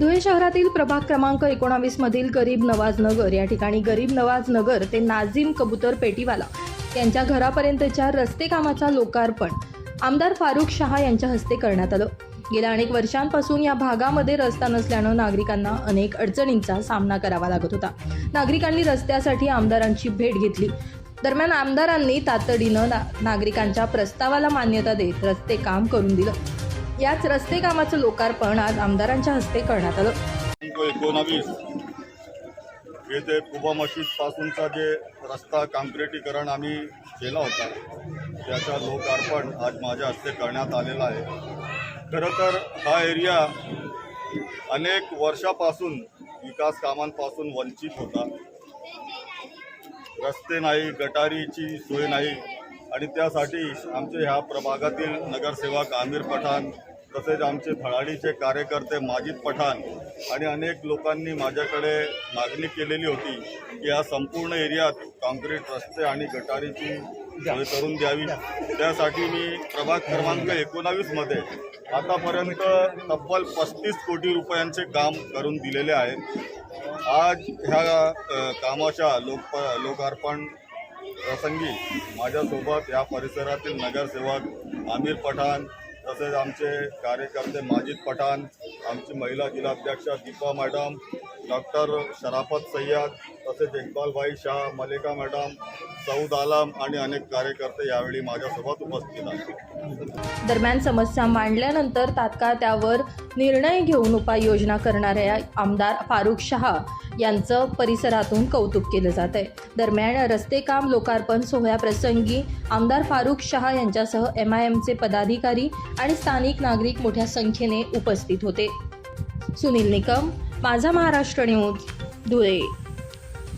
धुळे शहरातील प्रभाग क्रमांक एकोणावीस मधील गरीब नवाज नगर या ठिकाणी गरीब नवाज नगर ते नाझीम कबूतर पेटीवाला यांच्या घरापर्यंतच्या रस्ते कामाचा लोकार्पण आमदार फारुख शहा यांच्या हस्ते करण्यात आलं. गेल्या अनेक वर्षांपासून या भागामध्ये रस्ता नसल्यानं नागरिकांना अनेक अडचणींचा सामना करावा लागत होता. नागरिकांनी रस्त्यासाठी आमदारांची भेट घेतली. दरम्यान आमदारांनी तातडीनं ना नागरिकांच्या प्रस्तावाला मान्यता देत रस्ते काम करून दिलं. याच रस्ते कामाचं लोकार्पण आज आमदारांच्या हस्ते करण्यात आलं. क्रमांक एकोणावीस. येथे कुबा मशीद पासूनचा जे रस्ता काँक्रिटीकरण आम्ही केला होता त्याचा लोकार्पण आज माझ्या हस्ते करण्यात आलेला आहे. खरं तर हा एरिया अनेक वर्षापासून विकास कामांपासून वंचित होता. रस्ते नाही गटारीची सोय नाही आणि त्यासाठी आमचे ह्या प्रभागातील नगरसेवक आमिर पठाण तसेच आमचे फळाडीचे कार्यकर्ते माजिद पठाण आणि अनेक लोकांनी माझ्याकडे मागणी केलेली होती की या संपूर्ण एरियात काँक्रीट रस्ते आणि गटारीची सोय करून द्यावी. त्यासाठी मी प्रभाग क्रमांक एकोणावीसमध्ये आतापर्यंत तब्बल पस्तीस कोटी रुपयांचे काम करून दिलेले आहे. आज ह्या कामाच्या लोक लोकार्पण प्रसंगी माझ्यासोबत या परिसरातील नगरसेवक आमिर पठाण तसेच आमचे कार्यकर्ते माजिद पठाण आमची महिला जिल्हाध्यक्षा दीपा मॅडम डॉक्टर शराफत सय्यद तसेच इक्बालभाई शाह मलिका मॅडम सौद आलम आणि अनेक कार्यकर्ते यावेळी माझ्यासोबत उपस्थित आहेत. दरम्यान समस्या मांडल्यानंतर तात्काळ त्यावर निर्णय घेऊन उपाययोजना करणाऱ्या आमदार फारुख शहा यांचं परिसरातून कौतुक केलं जात आहे. दरम्यान रस्ते काम लोकार्पण सोहळ्याप्रसंगी आमदार फारुख शहा यांच्यासह एम आय एमचे पदाधिकारी आणि स्थानिक नागरिक मोठ्या संख्येने उपस्थित होते. सुनील निकम माझा महाराष्ट्र न्यूज धुळे.